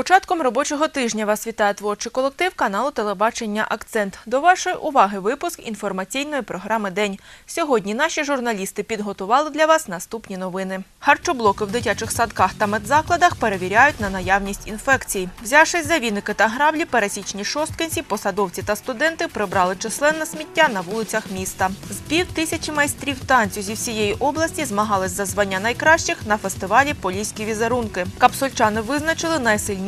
початком робочого тижня вас вітає творчий колектив каналу телебачення Акцент. До вашої уваги випуск інформаційної програми День. Сьогодні наші журналісти підготували для вас наступні новини. Харчоблоки в дитячих садках та медзакладах перевіряють на наявність інфекцій. Взявшись за віники та граблі, пересічні шосткинці, посадовці та студенти прибрали численне сміття на вулицях міста. З пів тисячі майстрів танцю зі всієї області змагались за звання найкращих на фестивалі Поліські візерунки. Капсульчани визначили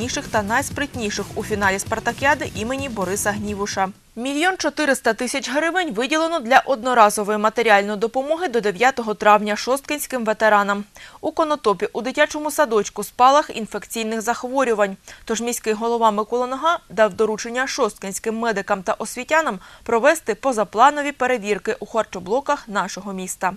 найсильніших та найспритніших у фіналі спартакіади імені Бориса Гнівуша. Мільйон 400 тисяч гривень виділено для одноразової матеріальної допомоги до 9 травня шосткинським ветеранам. У Конотопі у дитячому садочку спалах інфекційних захворювань. Тож міський голова Микола Нога дав доручення шосткинським медикам та освітянам провести позапланові перевірки у харчоблоках нашого міста.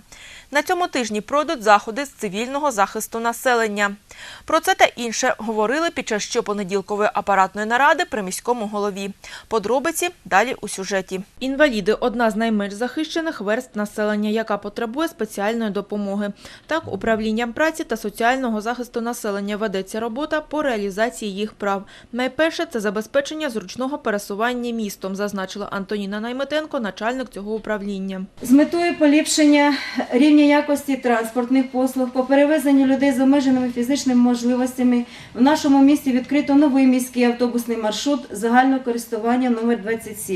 На цьому тижні пройдуть заходи з цивільного захисту населення. Про це та інше говорили під час щопонеділкової апаратної наради при міському голові. Подробиці далі у сюжеті. Інваліди одна з найменш захищених верст населення, яка потребує спеціальної допомоги. Так, управлінням праці та соціального захисту населення ведеться робота по реалізації їх прав. Найперше це забезпечення зручного пересування містом, зазначила Антоніна Найметенко, начальник цього управління. З метою поліпшення рівня якості транспортних послуг по перевезенню людей з обмеженими фізичними можливостями в нашому місті відкрито новий міський автобусний маршрут загального користування номер 27.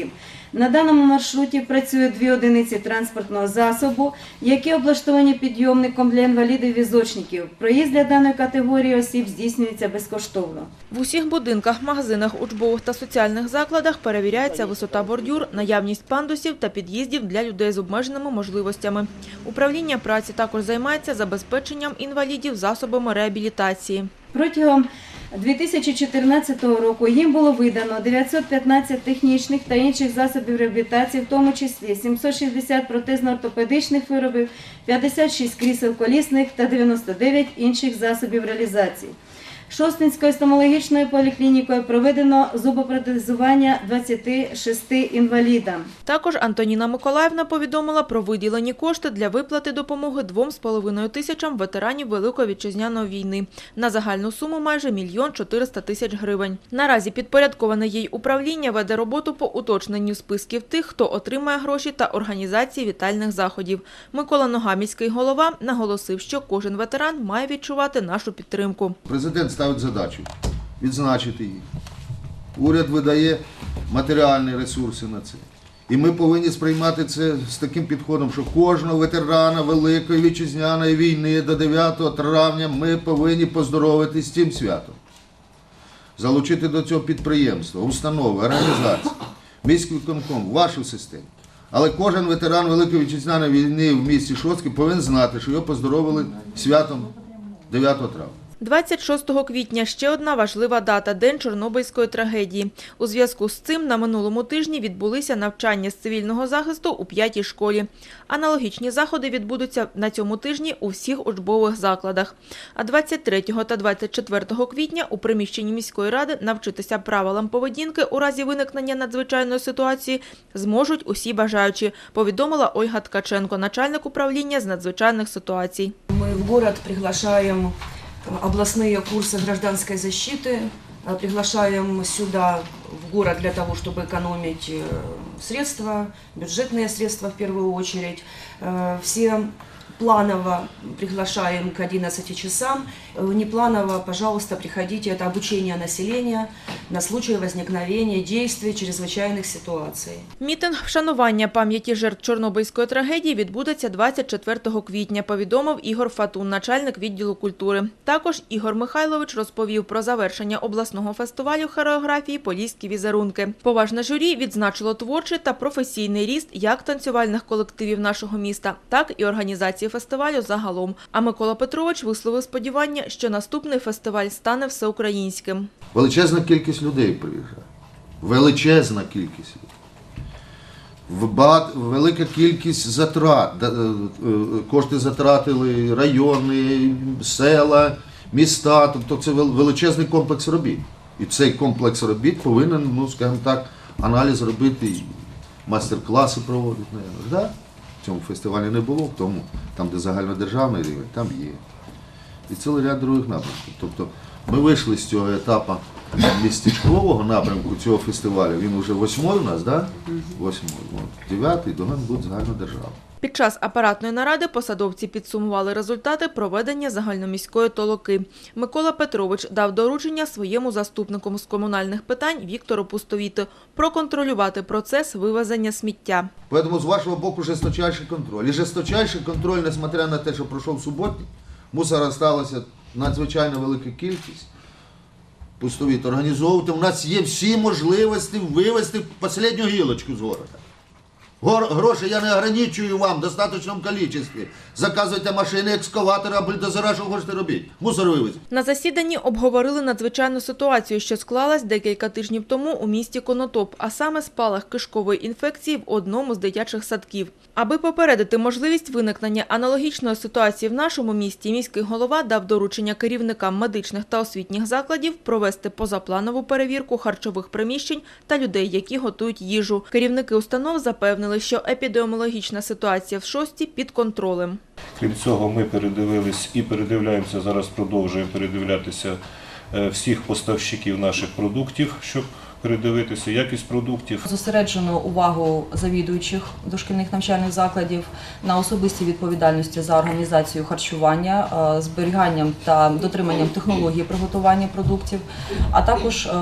На даному маршруті працює дві одиниці транспортного засобу, які облаштовані підйомником для інвалідів-візочників. Проїзд для даної категорії осіб здійснюється безкоштовно. В усіх будинках, магазинах, учбових та соціальних закладах перевіряється висота бордюр, наявність пандусів та під'їздів для людей з обмеженими можливостями. Управління праці також займається забезпеченням інвалідів засобами реабілітації. Протягом 2014 року їм було видано 915 технічних та інших засобів реабілітації, в тому числі 760 протезно-ортопедичних виробів, 56 крісел колісних та 99 інших засобів реалізації. Шостинською стоматологічною поліклінікою проведено зубопротезування 26 інвалідам. Також Антоніна Миколаївна повідомила про виділені кошти для виплати допомоги 2,5 тисячам ветеранів Великої вітчизняної війни на загальну суму майже мільйон 400 тисяч гривень. Наразі підпорядковане їй управління веде роботу по уточненню списків тих, хто отримає гроші та організації вітальних заходів. Микола Нога, міський голова, наголосив, що кожен ветеран має відчувати нашу підтримку. Президент ставить задачу відзначити їх. Уряд видає матеріальні ресурси на це. І ми повинні сприймати це з таким підходом, що кожного ветерана Великої вітчизняної війни до 9 травня ми повинні поздоровити з цим святом. Залучити до цього підприємства, установи, організації, міський виконком, вашу систему. Але кожен ветеран Великої вітчизняної війни в місті Шостки повинен знати, що його поздоровили святом 9 травня. 26 квітня – ще одна важлива дата – День Чорнобильської трагедії. У зв'язку з цим на минулому тижні відбулися навчання з цивільного захисту у п'ятій школі. Аналогічні заходи відбудуться на цьому тижні у всіх учбових закладах. А 23 та 24 квітня у приміщенні міської ради навчитися правилам поведінки у разі виникнення надзвичайної ситуації зможуть усі бажаючі, повідомила Ольга Ткаченко, начальник управління з надзвичайних ситуацій. Мы в город приглашаем областные курсы гражданской защиты, э, приглашаем сюда в город для того, чтобы экономить э, средства, бюджетные средства в первую очередь. Э, Все планово приглашаем к 11 часам, Э, непланово, пожалуйста, приходите, это обучение населения на случай возникновения действий чрезвычайных ситуаций. Мітинг вшанування пам'яті жертв Чорнобильської трагедії відбудеться 24 квітня, повідомив Ігор Фатун, начальник відділу культури. Також Ігор Михайлович розповів про завершення обласного фестивалю хореографії «Поліські візерунки». Поважне журі відзначило творчий та професійний ріст як танцювальних колективів нашого міста, так і організації фестивалю загалом. А Микола Петрович висловив сподівання, що наступний фестиваль стане всеукраїнським. Величезна кількість людей приїжджає. Величезна кількість. Велика кількість затрат. Е, е, Кошти затратили райони, села, міста. Тобто це величезний комплекс робіт. І цей комплекс робіт повинен, ну, скажімо так, аналіз робити, і майстер-класи проводити. Да? В цьому фестивалі не було, в тому, там, де загальнодержавний рівень, там є і цілий ряд других напрямків. Тобто ми вийшли з цього етапу містечкового напрямку цього фестивалю, він вже восьмой у нас, да? Восьмий. Дев'ятий, до мене буде загальнодержавний. Під час апаратної наради посадовці підсумували результати проведення загальноміської толоки. Микола Петрович дав доручення своєму заступнику з комунальних питань Віктору Пустовіту проконтролювати процес вивезення сміття. Поэтому з вашого боку жесточайший контроль. І жесточайший контроль, несмотря на те, що пройшов суботник, мусора сталася надзвичайно велика кількість. Пустовіт, організовувати. У нас є всі можливості вивезти останню гілочку з города. Гроші я не ограничую вам в достаточному кількості. Заказуйте машини, екскаватори, бульдозера, що хочете робити. Мусор вивезти. На засіданні обговорили надзвичайну ситуацію, що склалась декілька тижнів тому у місті Конотоп, а саме спалах кишкової інфекції в одному з дитячих садків. Аби попередити можливість виникнення аналогічної ситуації в нашому місті, міський голова дав доручення керівникам медичних та освітніх закладів провести позапланову перевірку харчових приміщень та людей, які готують їжу. Керівники установ запевнили, що епідеміологічна ситуація в шості під контролем. Крім цього, ми передивились і передивляємося, зараз продовжуємо передивлятися е, всіх поставщиків наших продуктів, щоб передивитися якість продуктів. Зосереджено увагу завідуючих дошкільних навчальних закладів на особистій відповідальності за організацію харчування, е, зберіганням та дотриманням технології приготування продуктів, а також е,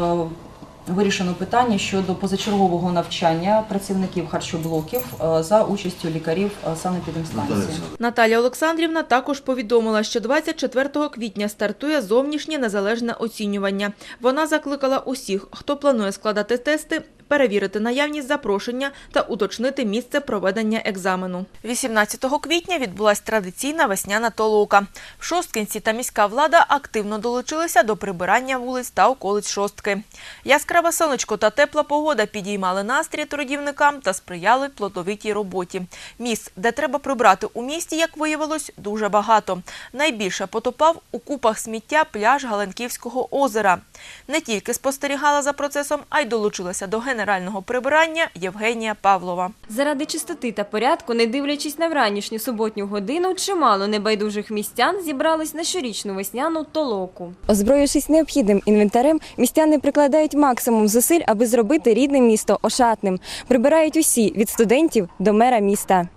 вирішено питання щодо позачергового навчання працівників харчоблоків е, за участю лікарів е, санепідемстанції. Наталя Олександрівна також повідомила, що 24 квітня стартує зовнішнє незалежне оцінювання. Вона закликала усіх, хто планує складати тести, перевірити наявність запрошення та уточнити місце проведення екзамену. 18 квітня відбулася традиційна весняна толока. В Шосткинці та міська влада активно долучилися до прибирання вулиць та околиць Шостки. Яскраве сонечко та тепла погода підіймали настрій трудівникам та сприяли плодовитій роботі. Місць, де треба прибрати у місті, як виявилось, дуже багато. Найбільше потопав у купах сміття пляж Галенківського озера. Не тільки спостерігала за процесом, а й долучилася до генерального прибирання Євгенія Павлова. Заради чистоти та порядку, не дивлячись на вранішню суботню годину, чимало небайдужих містян зібрались на щорічну весняну толоку. Озброївшись необхідним інвентарем, містяни прикладають максимум зусиль, аби зробити рідне місто ошатним. Прибирають усі від студентів до мера міста.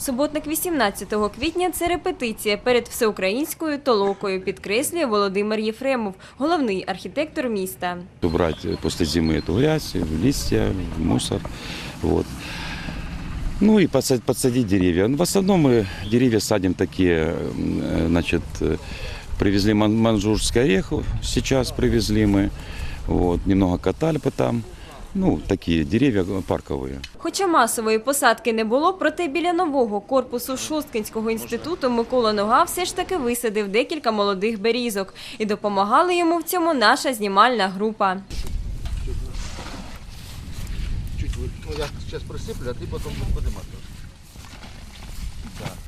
Суботник 18 квітня це репетиція перед всеукраїнською толокою, підкреслює Володимир Єфремов, головний архітектор міста. убрать после зимы эту грязь, листья, мусор. Вот. Ну и подсадить, подсадить деревья. Ну, В основном мы деревья садим такие, м, э, значит, э, привезли ман- манжурский орех, сейчас привезли мы, вот, немного катальпы там, ну, такі дерев'я парковые. Хоча масової посадки не було, проте біля нового корпусу Шосткинського інституту Микола Нога все ж таки висадив декілька молодих берізок. І допомагала йому в цьому наша знімальна група. Чуть чуть, ну, я зараз присиплю, а ти потім будеш подимати.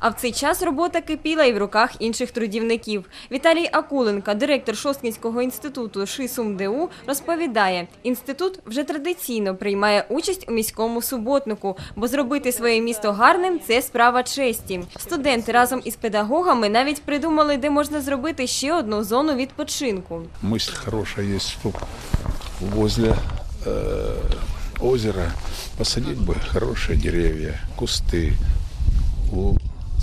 А в цей час робота кипіла і в руках інших трудівників. Віталій Акуленка, директор Шосткінського інституту ШИСУМДУ, розповідає, інститут вже традиційно приймає участь у міському суботнику, бо зробити своє місто гарним це справа честі. Студенти разом із педагогами навіть придумали, де можна зробити ще одну зону відпочинку. мысль хорошая есть, что возле э, озера посадить бы хорошие деревья, кусты.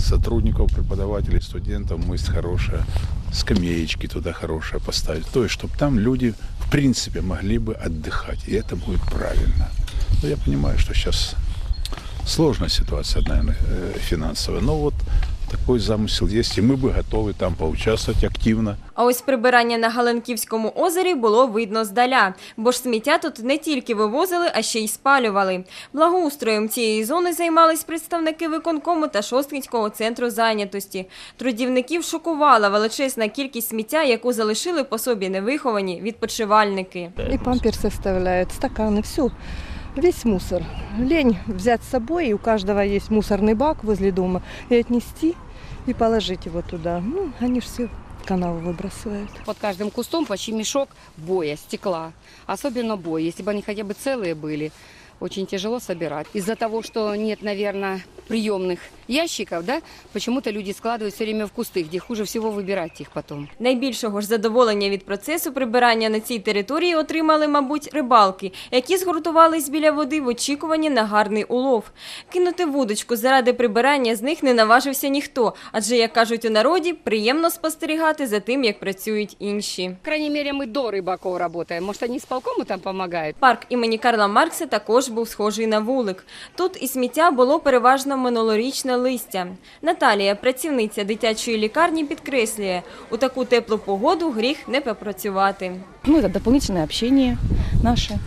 У сотрудников, преподавателей, студентов мысль хорошая, скамеечки туда хорошие поставить. То есть, чтобы там люди, в принципе, могли бы отдыхать. И это будет правильно. Но я понимаю, что сейчас сложная ситуация, наверное, э, финансовая. Но вот такой замысел есть, и мы бы готовы там поучаствовать активно. А ось прибирання на Галенківському озері було видно здаля, бо ж сміття тут не тільки вивозили, а ще й спалювали. Благоустроєм цієї зони займались представники виконкому та Шосткінського центру зайнятості. Трудівників шокувала величезна кількість сміття, яку залишили по собі невиховані відпочивальники. И памперсы оставляют, стаканы, все. Весь мусор. Лень взять с собой, и у каждого есть мусорный бак возле дома, и отнести, и положить его туда. Ну, они же все в канал выбрасывают. Под каждым кустом почти мешок боя, стекла. Особенно бой. Если бы они хотя бы целые были, очень тяжело собирать. Из-за того, что нет, наверное, приемных ящиков, да, почему-то люди складывают все время в кусты, где хуже всего выбирать их потом. Найбільшого ж задоволення від процесу прибирання на цій території отримали, мабуть, рибалки, які згуртувались біля води в очікуванні на гарний улов. Кинути вудочку заради прибирання з них не наважився ніхто, адже, як кажуть у народі, приємно спостерігати за тим, як працюють інші. По крайней мере, мы до рыбаков работаем. Может, они с полкому там помогают? Парк імені Карла Маркса також був схожий на вулик. Тут і сміття було переважно минулорічне листя. Наталія, працівниця дитячої лікарні, підкреслює, у таку теплу погоду гріх не попрацювати. Ну, це дополнительное спілкування наше.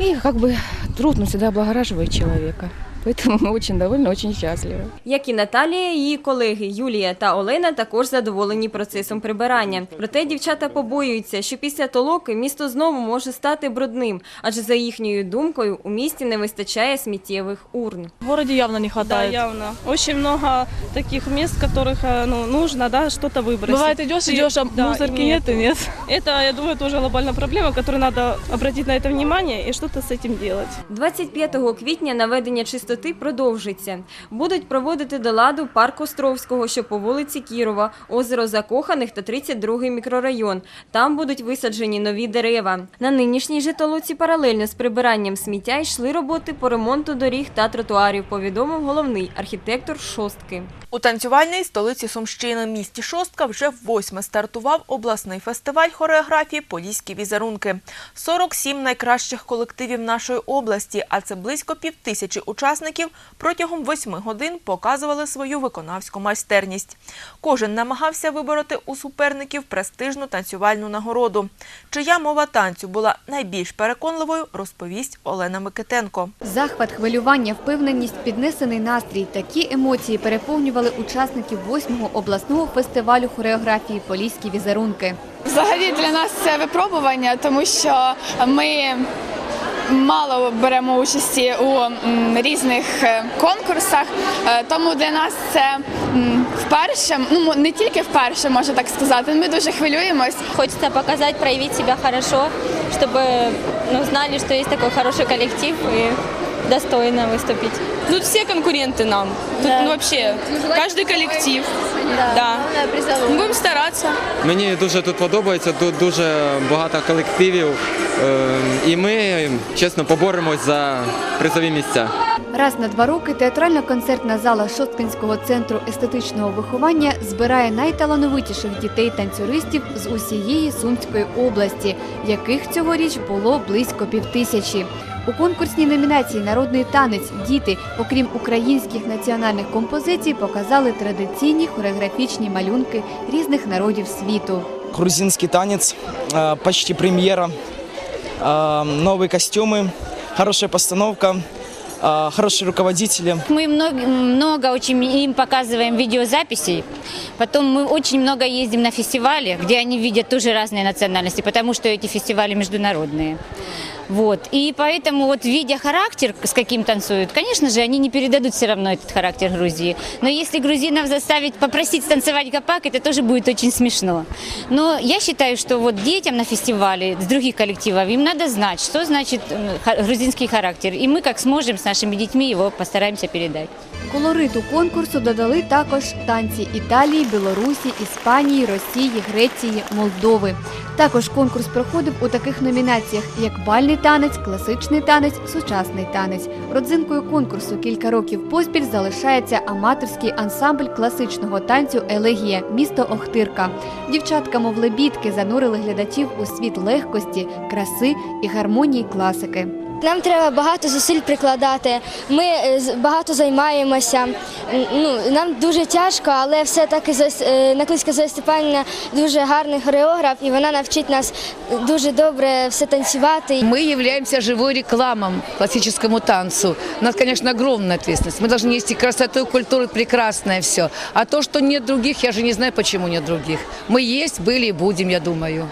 І як би трудно завжди всегда облагораживает человека. Поэтому мы очень довольны, очень счастливы. Як і Наталія, її колеги Юлія та Олена також задоволені процесом прибирання. Проте дівчата побоюються, що після толоки місто знову може стати брудним, адже за їхньою думкою у місті не вистачає сміттєвих урн. В городе явно не хватает. Да, явно. Очень много таких мест, в которых э, ну, нужно да, что-то выбросить. Бывает, идешь, И- идешь, а да, мусорки и нет и нет. Это, я думаю, тоже глобальная проблема, которую надо обратить на это внимание и что-то с этим делать. 25 квітня наведення чистоти продовжиться. Будуть проводити до ладу парк Островського, що по вулиці Кірова, озеро Закоханих та 32-й мікрорайон. Там будуть висаджені нові дерева. На нинішній же паралельно з прибиранням сміття йшли роботи по ремонту доріг та тротуарів, повідомив головний архітектор шостки. У танцювальній столиці Сумщини місті Шостка вже восьме стартував обласний фестиваль хореографії Поліські візерунки. 47 найкращих колективів нашої області, а це близько півтисячі учасників, протягом восьми годин показували свою виконавську майстерність. Кожен намагався вибороти у суперників престижну танцювальну нагороду. Чия мова танцю була найбільш переконливою, розповість Олена Микитенко. Захват, хвилювання, впевненість, піднесений настрій. Такі емоції переповнювали учасників 8-го обласного фестивалю хореографії Поліські візерунки. Взагалі для нас це випробування, тому що ми мало беремо участі у різних е, конкурсах, е, тому для нас це вперше, ну не тільки вперше, можна так сказати. Ми дуже хвилюємось. Хочется показать, проявить себя хорошо, чтобы ну, знали, что есть такой хороший коллектив и достойно выступить. Тут все конкуренты нам. Тут ну, вообще каждый коллектив. Да. Будем стараться. Мені дуже тут подобається, тут дуже багато колективів, е, і ми чесно поборемось за призові місця. Раз на два роки театрально-концертна зала Шосткинського центру естетичного виховання збирає найталановитіших дітей-танцюристів з усієї Сумської області, яких цьогоріч було близько півтисячі. У конкурсній номінації Народний танець діти, окрім українських національних композицій, показали традиційні хореографічні малюнки різних народів світу. грузинский танец, э, почти премьера, э, новые костюмы, хорошая постановка, э, хорошие руководители. Мы много, много очень им показываем видеозаписей. Потом мы очень много ездим на фестивали, где они видят тоже разные национальности, потому что эти фестивали международные. Вот. И поэтому, вот видя характер, с каким танцуют, конечно же, они не передадут все равно этот характер Грузии. Но если грузинов заставить попросить станцевать гопак, это тоже будет очень смешно. Но я считаю, что вот детям на фестивале с других коллективов им надо знать, что значит м, ха- грузинский характер. И мы, как сможем, с нашими детьми его постараемся передать. Колориту конкурсу додали також танці Італії, Білорусі, Іспанії, Росії, Греції, Молдови. Також конкурс проходив у таких номінаціях, як бальний танець, класичний танець, сучасний танець. Родзинкою конкурсу кілька років поспіль залишається аматорський ансамбль класичного танцю Елегія місто Охтирка. Дівчатка, мов лебідки, занурили глядачів у світ легкості, краси і гармонії класики. Нам треба багато зусиль прикладати. Ми е, з- багато займаємося. М, Ну, нам дуже тяжко, але все-таки Зоя- е, Наклицька Зоя Степанівна дуже гарний хореограф, і вона навчить нас дуже добре все танцювати. Мы являемся живой рекламом классическому танцу. У нас, конечно, огромная ответственность. Мы должны нести красоту, культуру, прекрасное все. А то, что нет других, я же не знаю, почему нет других. Мы есть, были и будем, я думаю.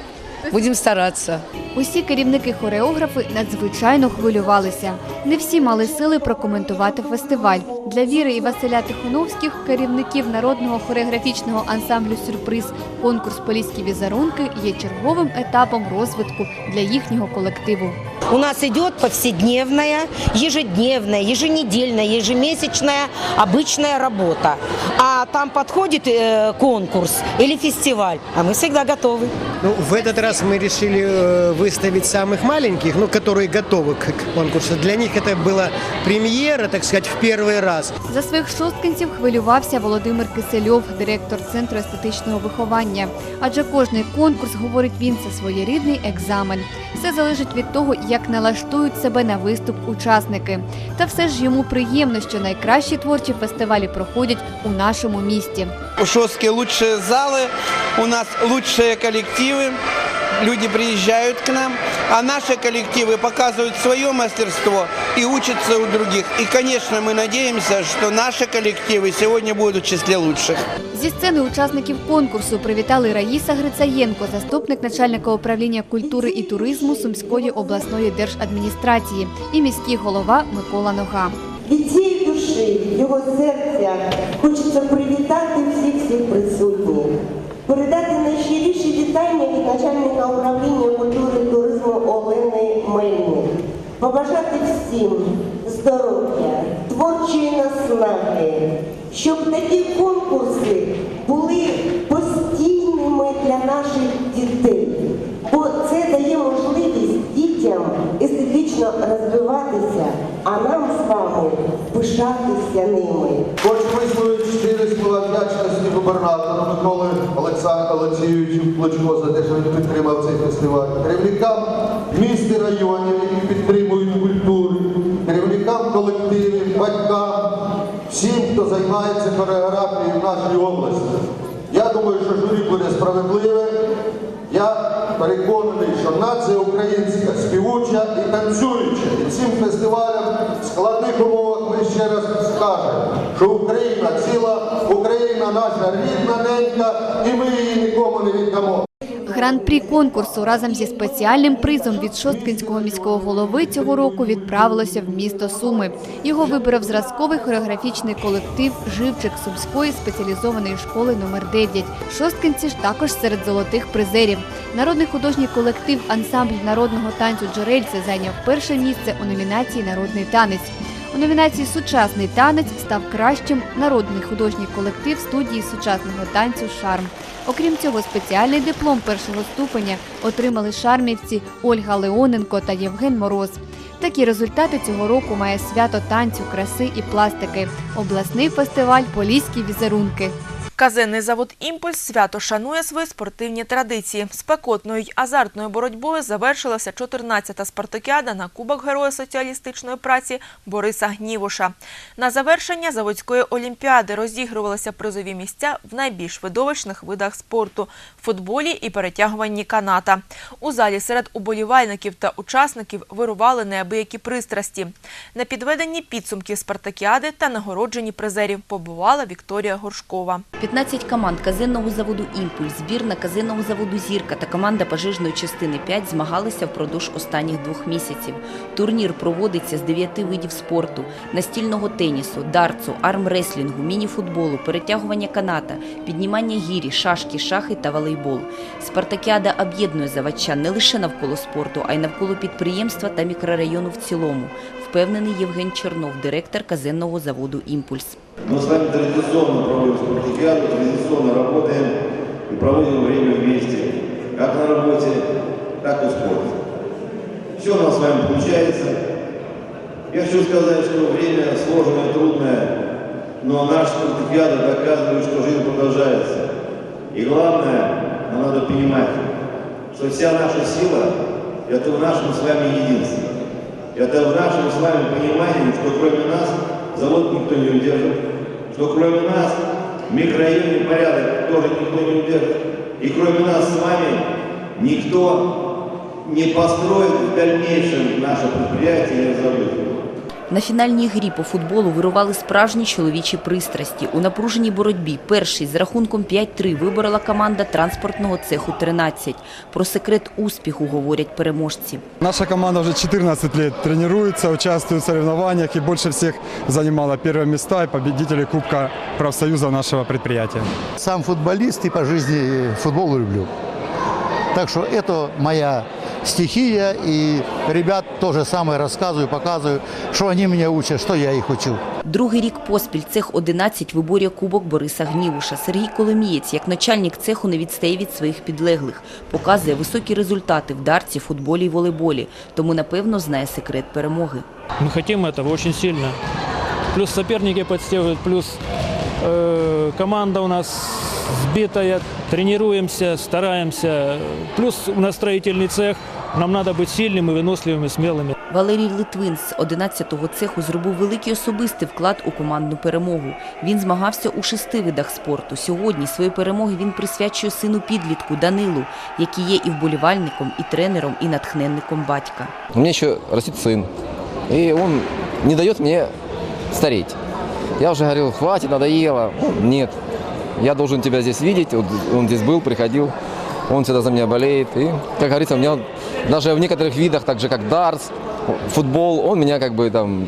Будем старатися. Усі керівники хореографи надзвичайно хвилювалися. Не всі мали сили прокоментувати фестиваль. Для Віри і Василя Тихоновських, керівників народного хореографічного ансамблю Сюрприз, конкурс Поліські візерунки є черговим етапом розвитку для їхнього колективу. У нас идет повседневная, ежедневная, еженедельная, ежемесячная обычная работа. А там подходит э, конкурс или фестиваль, а мы всегда готовы. Ну, в этот раз мы решили э, выставить самых маленьких, ну, которые готовы к, к конкурсу. Для них это была премьера, так сказать, в первый раз. За своїх шосткинців хвилювався Володимир Кисельов, директор центру естетичного виховання. Адже кожний конкурс, говорить він, це своєрідний екзамен. Все залежить від того, як налаштують себе на виступ учасники. Та все ж йому приємно, що найкращі творчі фестивалі проходять у нашому місті. У Шостке лучші зали у нас лучші коллективы, люди приезжают к нам, а наши коллективы показывают свое мастерство и учатся у других. И, конечно, мы надеемся, что наши коллективы сегодня будут в числе лучших. Зі сцени учасників конкурсу привітали Раїса Грицаєнко, заступник начальника управління культури і туризму Сумської обласної держадміністрації, і міський голова Микола Нога. Від цієї душі, його серця хочеться привітати всіх всіх присутніх, передати вітання від начальника управління культури і туризму Олени Мельник, побажати всім здоров'я, творчої наснаги, щоб такі конкурси були постійними для наших дітей, бо це дає можливість дітям естетично розвиватися, а нам з вами пишатися ними. Олексійовичу Клочко за те, що він підтримав цей фестиваль, керівникам міст і районів, які підтримують культуру, керівникам колективів, батькам, всім, хто займається хореографією в нашій області. Я думаю, що журі буде справедливе. Я переконаний, що нація українська співуча і танцююча. І цим фестивалем ми ще раз скажемо, що Україна ціла, Україна наша рідна ненька, і ми її нікому не віддамо. Гран-прі конкурсу разом зі спеціальним призом від Шосткинського міського голови цього року відправилося в місто Суми. Його вибрав зразковий хореографічний колектив Живчик Сумської спеціалізованої школи номер 9 Шосткинці ж також серед золотих призерів. Народний художній колектив ансамбль народного танцю Джерельце зайняв перше місце у номінації Народний танець. У номінації Сучасний танець став кращим народний художній колектив студії сучасного танцю Шарм. Окрім цього, спеціальний диплом першого ступеня отримали шармівці Ольга Леоненко та Євген Мороз. Такі результати цього року має свято танцю, краси і пластики. Обласний фестиваль Поліські візерунки. Казенний завод «Імпульс» свято шанує свої спортивні традиції. Спекотною й азартною боротьбою завершилася 14-та спартакіада на Кубок Героя соціалістичної праці Бориса Гнівуша. На завершення заводської олімпіади розігрувалися призові місця в найбільш видовищних видах спорту – футболі і перетягуванні каната. У залі серед уболівальників та учасників вирували неабиякі пристрасті. На підведенні підсумків спартакіади та нагородженні призерів побувала Вікторія Горшкова. 15 команд казенного заводу «Імпульс», збірна казенного заводу «Зірка» та команда пожежної частини 5 змагалися впродовж останніх двох місяців. Турнір проводиться з 9 видів спорту – настільного тенісу, дартсу, армреслінгу, мініфутболу, перетягування каната, піднімання гірі, шашки, шахи та волейбол. Спартакіада об'єднує заводчан не лише навколо спорту, а й навколо підприємства та мікрорайону в цілому, впевнений Євген Чернов, директор казенного заводу «Імпульс». Мы с вами традиционно проводим спартакиаду, традиционно работаем и проводим время вместе, как на работе, так и в спорте. Все у нас с вами получается. Я хочу сказать, что время сложное, трудное, но наша спартакиада доказывает, что жизнь продолжается. И главное, нам надо понимать, что вся наша сила – это в нашем с вами единстве. Это в нашем с вами понимании, что кроме нас завод никто не удержит, что кроме нас в микрорайоне порядок тоже никто не удержит. И кроме нас с вами никто не построит в дальнейшем наше предприятие и разработает. На фінальній грі по футболу вирували справжні чоловічі пристрасті. У напруженій боротьбі перший з рахунком 5-3 виборола команда транспортного цеху 13. Про секрет успіху говорять переможці. Наша команда уже 14 лет тренируется, участвует в соревнованиях и больше всех занимала первые места и победители Кубка профсоюза нашего предприятия. Сам футболист и по жизни футбол люблю. Так что это моя стихия, и ребят то же самое рассказываю, показываю, что они меня учат, что я их учу. Другий рік поспіль цех 11 виборює кубок Бориса Гнівуша. Сергій Коломієць, як начальник цеху, не відстає від своїх підлеглих. Показує високі результати в дарці, футболі й волейболі. Тому, напевно, знає секрет перемоги. Мы хотим этого очень сильно. Плюс соперники подстегивают, плюс э, команда у нас сбитая, тренируемся, стараемся. Плюс у нас строительный цех, нам надо быть сильными, выносливыми, смелыми. Валерій Литвин з 11-го цеху зробив великий особистий вклад у командну перемогу. Він змагався у шести видах спорту. Сьогодні свої перемоги він присвячує сину підлітку Данилу, який є і вболівальником, і тренером, і натхненником батька. У меня еще растет сын, и он не дает мне стареть. Я уже говорил, хватит, надоело. Ну, Нет, я должен тебя здесь видеть. Вот Он здесь был, приходил, он всегда за меня болеет. И, как говорится, у меня даже в некоторых видах, так же как дартс, футбол, он меня как бы там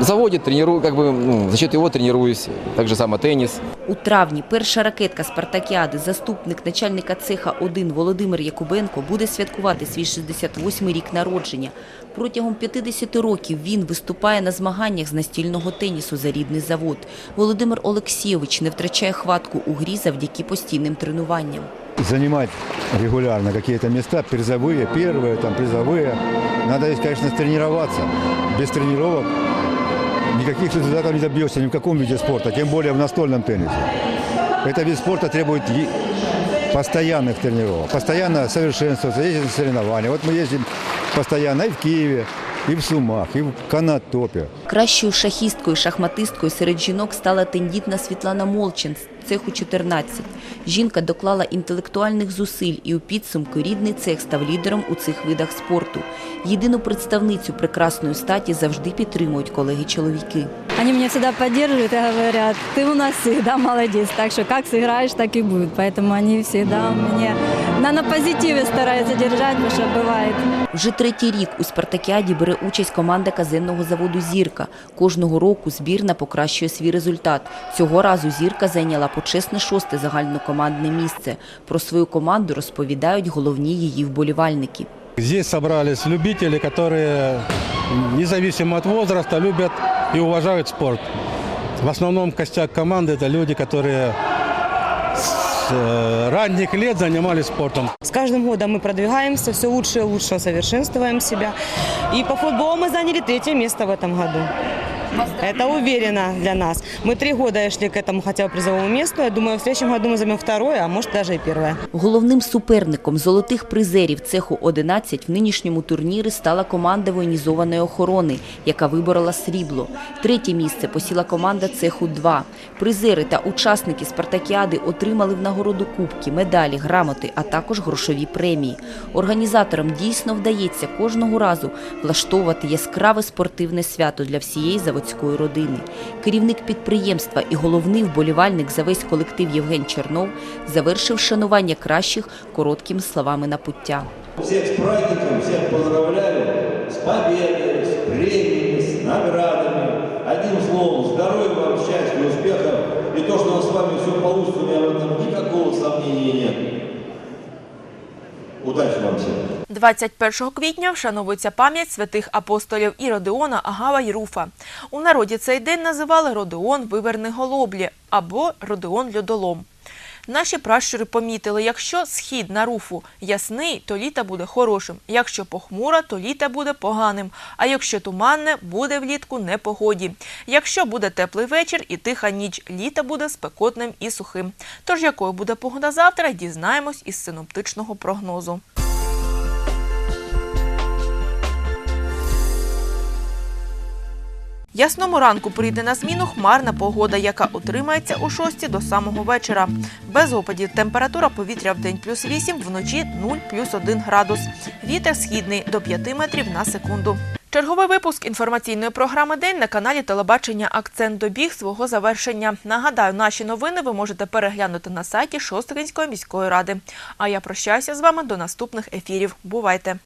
заводит, тренирую, как бы ну, за счет его тренируюсь. Так же само теннис. У травні перша ракетка Спартакіади, заступник начальника цеха 1 Володимир Якубенко буде святкувати свій 68-й рік народження. Протягом 50 років він виступає на змаганнях з настільного тенісу за рідний завод. Володимир Олексійович не втрачає хватку у грі завдяки постійним тренуванням. Занимать регулярно какие-то места, призовые, первые, там, призовые. Надо, конечно, тренироваться. Без тренировок никаких результатов не добьешься ни в каком виде спорта, тем более в настольном теннисе. Это вид спорта требует е- постоянных тренировок, постоянно совершенствоваться, ездить на соревнования. Вот мы ездим постоянно и в Киеве, и в Сумах, и в Канатопе. Кращою шахісткою, шахматисткою серед жінок стала тендітна Світлана Молчин з цеху 14. Жінка доклала інтелектуальних зусиль і у підсумку рідний цех став лідером у цих видах спорту. Єдину представницю прекрасної статі завжди підтримують колеги-чоловіки. Они меня всегда поддерживают и говорят, ты у нас всегда молодец, так что как сыграешь, так и будет. Поэтому они всегда меня на, на позитиве стараются держать, потому что бывает. Вже третій рік у Спартакіаді бере участь команда казенного заводу Зірка. Кожного року збірна покращує свій результат. Цього разу Зірка зайняла почесне шосте загальнокомандне місце. Про свою команду розповідають головні її вболівальники. Здесь собрались любители, которые, независимо от возраста, любят и уважают спорт. В основном костяк команды – это люди, которые с э, ранних лет занимались спортом. С каждым годом мы продвигаемся, все лучше и лучше усовершенствуем себя. И по футболу мы заняли третье место в этом году. Это уверенно для нас. Мы три года шли к этому хотя бы призовому месту. Я думаю, в следующем году мы займем второе, а может даже и первое. Головним суперником золотих призерів цеху 11 в нинішньому турнірі стала команда воєнізованої охорони, яка виборола срібло. Третє місце посіла команда цеху 2. Призери та учасники спартакіади отримали в нагороду кубки, медалі, грамоти, а також грошові премії. Організаторам дійсно вдається кожного разу влаштовувати яскраве спортивне свято для всієї заводської родини. Керівник підприємства і головний вболівальник за весь колектив Євген Чернов завершив шанування кращих короткими словами на пуття. Всех с праздником, всех поздравляю с победой, с премиями, с наградами. Одним словом, здоровья вам, счастья, успехов. И то, что у нас с вами все получится, у меня в этом никакого сомнения вам всем. 21 квітня вшановується пам'ять святих апостолів Іродеона, Агава й Руфа. У народі цей день називали Родеон Виверни Голоблі або Родеон Льодолом. Наші пращури помітили, якщо схід на руфу ясний, то літа буде хорошим. Якщо похмура, то літа буде поганим. А якщо туманне, буде влітку непогоді. Якщо буде теплий вечір і тиха ніч, літа буде спекотним і сухим. Тож якою буде погода завтра, дізнаємось із синоптичного прогнозу. Ясному ранку прийде на зміну хмарна погода, яка утримається у 6 до самого вечора. Без опадів температура повітря в день плюс 8, вночі 0 плюс 1 градус. Вітер східний до 5 метрів на секунду. Черговий випуск інформаційної програми День на каналі телебачення Акцент добіг свого завершення. Нагадаю, наші новини ви можете переглянути на сайті Шосткинської міської ради. А я прощаюся з вами до наступних ефірів. Бувайте!